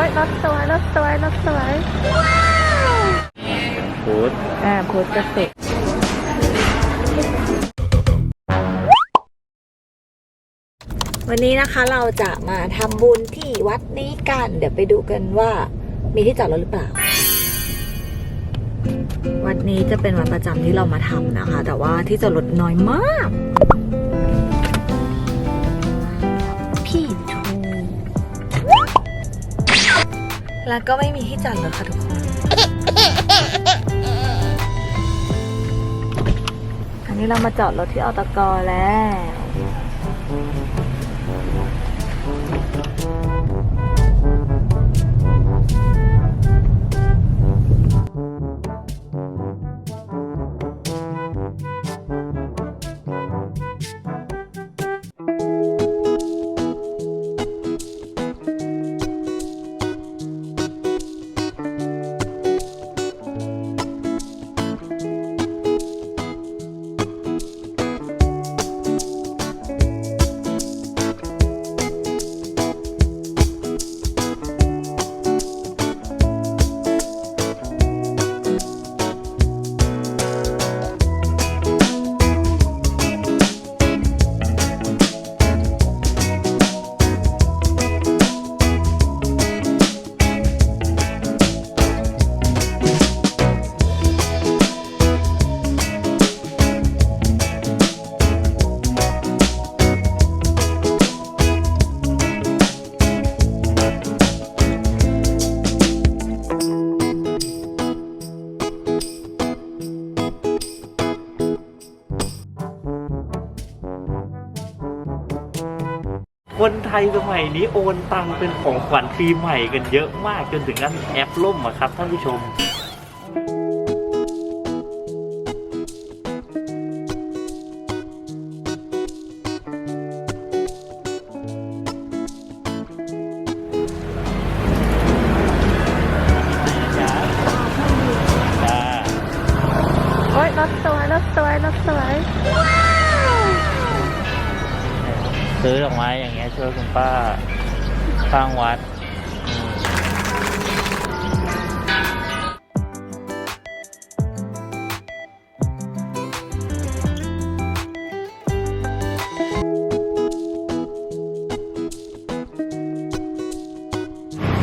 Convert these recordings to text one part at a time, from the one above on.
อ้ยรถสวยรถสวยรถสวยฟูดอ่าโพสกระสุกวันนี้นะคะเราจะมาทำบุญที่วัดนี้กัน เดี๋ยวไปดูกันว่ามีที่จอดรถหรือเปล่า วัดนี้จะเป็นวัดประจำที่เรามาทำนะคะ แต่ว่าที่จอดรถน้อยมาก พี่ทู แล้วก็ไม่มีที่จอดรถค่ะทุกคน อันนี้เรามาจอดรถที่ออตกแล้ว คนไทยสมัยนี้โอนตังเป็นของขวัญปีใหม่กันเยอะมากจนถึงขั้นแอปล่มอะครับท่านผู้ชม ช่วยคุณป้าสร้างวัด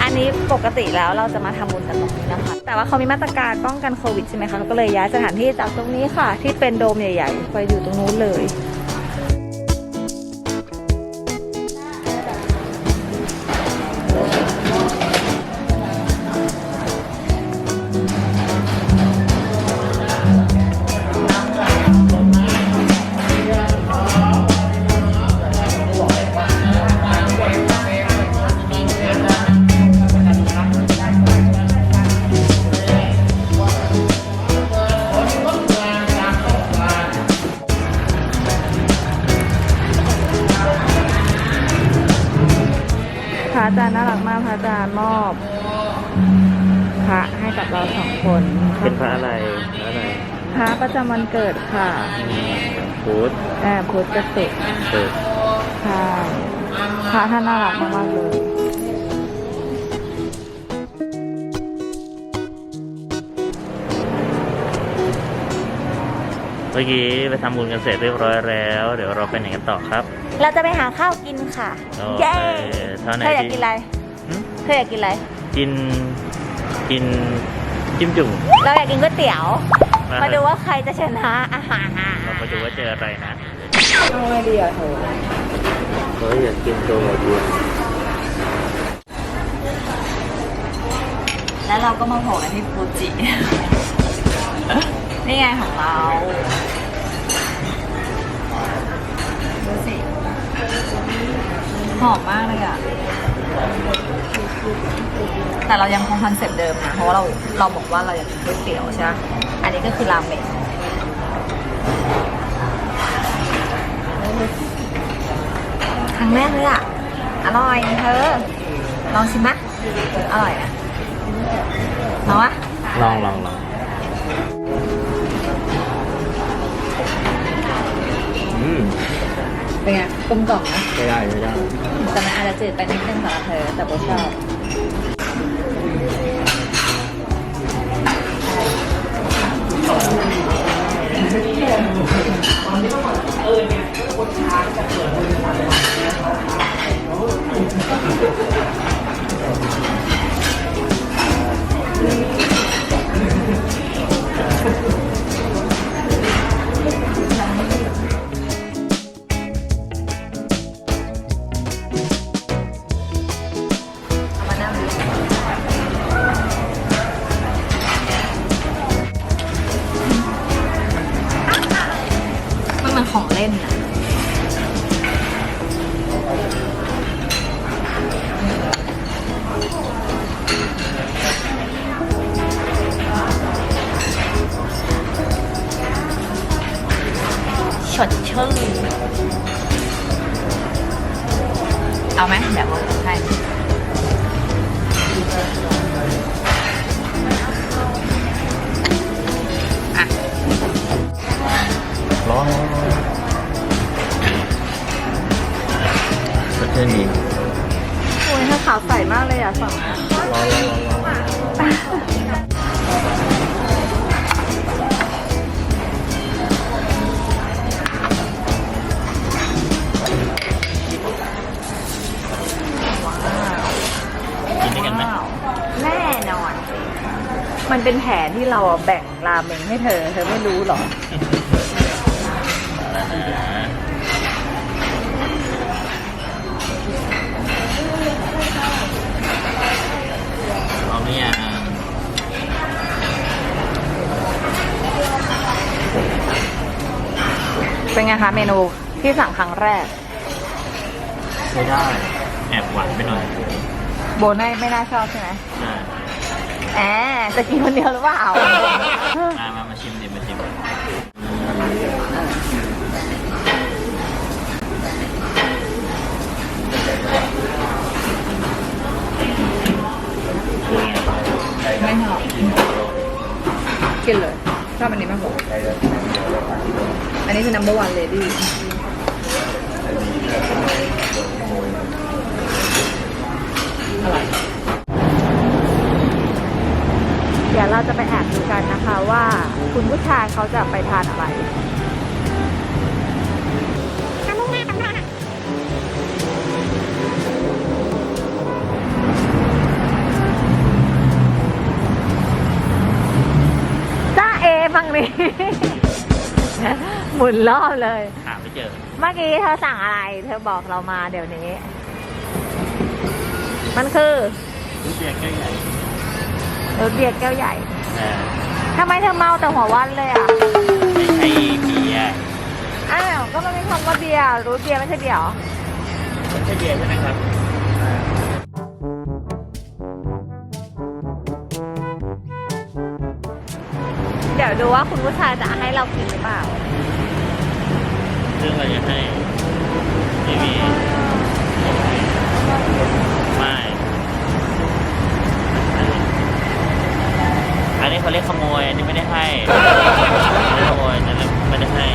อันนี้ปกติแล้วเราจะมาทำบุญกันตรงนี้นะคะ แต่ว่าเขามีมาตรการป้องกันโควิดใช่ไหมคะเราก็เลยย้ายสถานที่จากตรงนี้ค่ะ ที่เป็นโดมใหญ่ๆ ไปอยู่ตรงนู้นเลย เราสองคนเป็นพระอะไรพระอะไรพระประจำวันเกิดค่ะฟูดแอบพุทธกสิกเปิดใช่พระท่านน่ารักมากๆเลยเมื่อกี้ไปทำบุญกันเสร็จเรียบร้อยแล้ว เดี๋ยวเราไปไหนกันต่อครับ เราจะไปหาข้าวกินค่ะโอเย้เคเท่าไหนเธออยากดีกินอะไรหึเธออยากกินอะไร กินกิน จิ้มจุ่มเราอยากกินก๋วยเตี๋ยวมามาดูว่าใครจะชนะอาหารเรามาดูว่าเจออะไรนะเอาไงดีอะเธอเฮ้ยอยากกินโจโมจุนแล้วเราก็มาโผล่กันที่ฟูจิ นี่ไงของเราดูสิหอมมากเลยอะ แต่เรายังคงคอนเซ็ปต์เดิมนะ เพราะว่าเราเราบอกว่าเราอยากกินก๋วยเตี๋ยวใช่ไหมอันนี้ก็คือราเมงครั้งแรกเลยอะ อร่อยเธอ ลองชิมมอร่อยอะลองวะลองลองลองอืม เป็นไงกลมกล่อมนะไม่ได้ไม่ได้แต่มันอาจจะจืดไปนิดนึงสำหรับเธอแต่โบชอบเออเนี่ยโคตรช้าจะเปิดเลย ชื่นเอาไหมเดี๋ยวผมให้ เป็นแผนที่เราอะแบ่งราเมงให้เธอ เธอไม่รู้หรอ เอาเนี่ย เป็นไงคะเมนูที่สั่งครั้งแรก ใช้ได้ แอบหวานไปหน่อยโบน่าไม่น่าชอบใช่ไหม ใช่ แอบจะกินคนเดียวหรือเปล่า มามามาชิมดิมาชิมไม่ชอบกินเลยชอบอันนี้มากกว่าอันนี้คือ number one lady อร่อย เดี๋ยวเราจะไปแอบดูกันนะคะว่าคุณผู้ชายเขา จะไปทานอะไรจ้าเอฟังนี้ หมุนรอบเลย หาไม่เจอ เมื่อกี้เธอสั่งอะไร เธอบอกเรามาเดี๋ยวนี้ มันคือ รู้เบียร์แก้วใหญ่รสเบียร์แก้วใหญ่แต่ ทำไมเธอเมาแต่หัววันเลยอะ ไม่ใช่เบียร์อ้าว ก็มันมีคำว่าเบียร์ รู้เบียร์ไม่ใช่เบียร์เหรอ ไม่ใช่เบียร์ใช่ไหมครับเดี๋ยวดูว่าคุณผู้ชายจะให้เรากินหรือเปล่า ซึ่งเราจะให้ไม่มี อันนี้เขาเรียกขโมยอันนี้ไม่ได้ให้ขโมยอันนั้นไม่ได้ให้